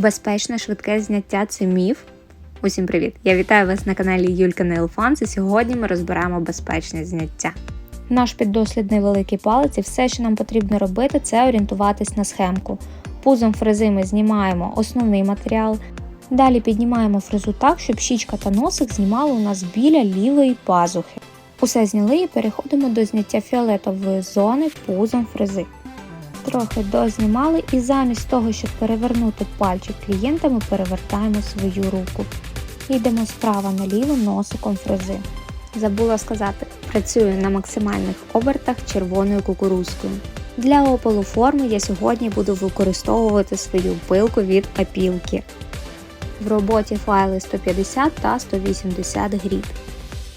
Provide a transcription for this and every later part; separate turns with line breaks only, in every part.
Безпечне швидке зняття це міф. Усім привіт! Я вітаю вас на каналі Юлька Нейлфанс і сьогодні ми розберемо безпечне зняття. Наш піддослідний великий палець і все, що нам потрібно робити, це орієнтуватись на схемку. Пузом фрези ми знімаємо основний матеріал. Далі піднімаємо фрезу так, щоб щічка та носик знімали у нас біля лівої пазухи. Усе зняли і переходимо до зняття фіолетової зони пузом фрези. Трохи дознімали і замість того, щоб перевернути пальчик клієнта, ми перевертаємо свою руку. Йдемо справа наліво носиком фрези. Забула сказати, працюю на максимальних обертах червоною кукурузкою. Для опалу форми я сьогодні буду використовувати свою пилку від апілки. В роботі файли 150 та 180 гріб.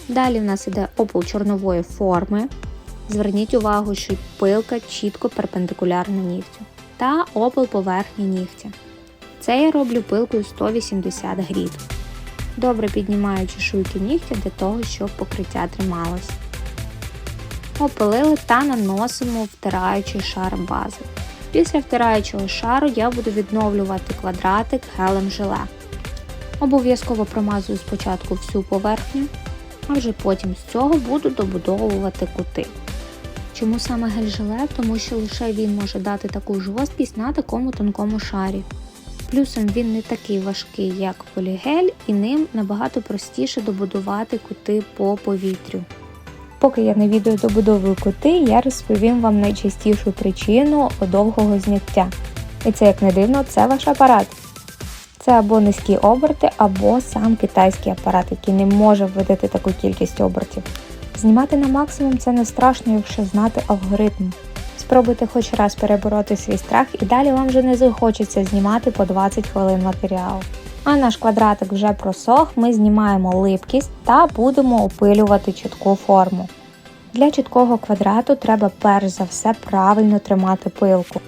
Далі в нас іде опал чорнової форми. Зверніть увагу, що пилка чітко перпендикулярна нігтю та опал поверхні нігтя. Це я роблю пилкою 180 грід. Добре піднімаю чешуйки нігтя для того, щоб покриття трималось. Опилили та наносимо втираючий шар бази. Після втираючого шару я буду відновлювати квадратик гелем желе. Обов'язково промазую спочатку всю поверхню, а вже потім з цього буду добудовувати кути. Чому саме гель-желе? Тому що лише він може дати таку жорсткість на такому тонкому шарі. Плюсом він не такий важкий, як полігель, і ним набагато простіше добудувати кути по повітрю. Поки я не відео добудовую кути, я розповім вам найчастішу причину довгого зняття. І це, як не дивно, це ваш апарат. Це або низькі оберти, або сам китайський апарат, який не може вводити таку кількість обертів. Знімати на максимум це не страшно, якщо знати алгоритм. Спробуйте хоч раз перебороти свій страх і далі вам вже не захочеться знімати по 20 хвилин матеріалу. А наш квадратик вже просох, ми знімаємо липкість та будемо опилювати чітку форму. Для чіткого квадрату треба перш за все правильно тримати пилку.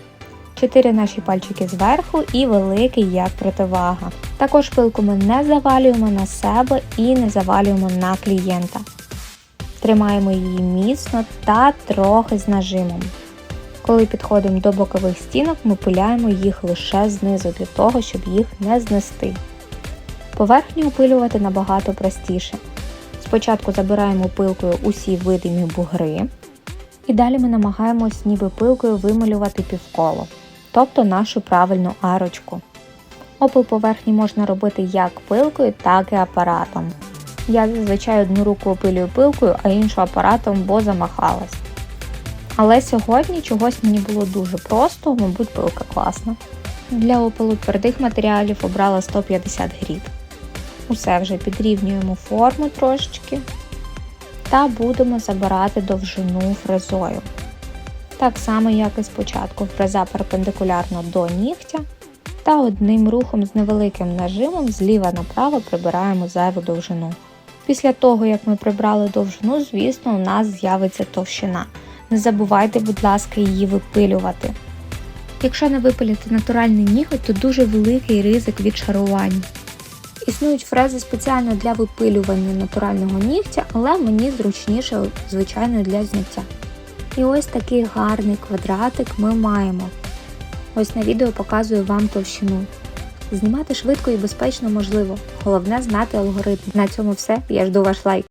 Чотири наші пальчики зверху і великий як противага. Також пилку ми не завалюємо на себе і не завалюємо на клієнта. Тримаємо її міцно та трохи з нажимом. Коли підходимо до бокових стінок, ми пиляємо їх лише знизу для того, щоб їх не знести. Поверхню опилювати набагато простіше. Спочатку забираємо пилкою усі видимі бугри, і далі ми намагаємось ніби пилкою вималювати півколо, тобто нашу правильну арочку. Опил поверхні можна робити як пилкою, так і апаратом. Я зазвичай одну руку опилюю пилкою, а іншу апаратом, бо замахалась. Але сьогодні чогось мені було дуже просто, мабуть, пилка класна. Для опилу твердих матеріалів обрала 150 гріб. Усе вже підрівнюємо форму трошечки та будемо забирати довжину фрезою. Так само, як і спочатку, фреза перпендикулярно до нігтя та одним рухом з невеликим нажимом зліва направо прибираємо зайву довжину. Після того, як ми прибрали довжину, звісно, у нас з'явиться товщина. Не забувайте, будь ласка, її випилювати. Якщо не випилити натуральний ніготь, то дуже великий ризик від шарування. Існують фрези спеціально для випилювання натурального нігтя, але мені зручніше, звичайно, для зняття. І ось такий гарний квадратик ми маємо. Ось на відео показую вам товщину. Знімати швидко і безпечно можливо. Головне знати алгоритм. На цьому все. Я жду ваш лайк.